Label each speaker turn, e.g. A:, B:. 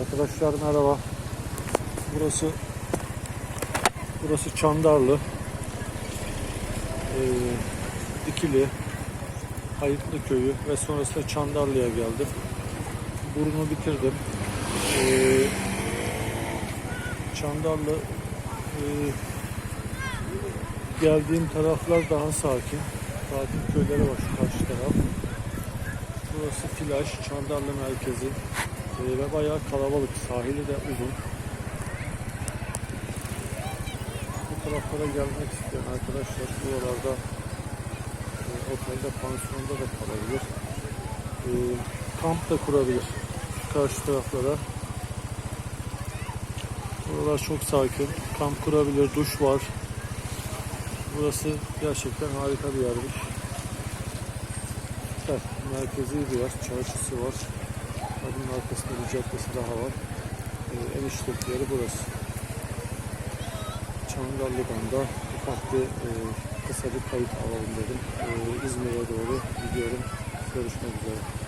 A: Arkadaşlar merhaba. Burası burası Çandarlı. Ee, Dikili, Hayıtlı köyü ve sonrasında Çandarlı'ya geldim. Burnu bitirdim. Ee, Çandarlı e, geldiğim taraflar daha sakin. Tatil köyleri var şu karşı taraf. Burası Flaş, Çandarlı merkezi. Ve bayağı kalabalık. Sahili de uzun. Bu taraflara gelmek isteyen arkadaşlar buralarda e, otelde, pansiyonda da kalabilir. E, kamp da kurabilir. Karşı taraflara. Buralar çok sakin. Kamp kurabilir, duş var. Burası gerçekten harika bir yermiş. Evet, merkezi bir yer, çarşısı var. Bunun arkasında bir caddesi daha var. Ee, en işlek yeri burası. Çangallı'dan da ufak bir e, kısa bir kayıt alalım dedim. Ee, İzmir'e doğru gidiyorum. Görüşmek üzere.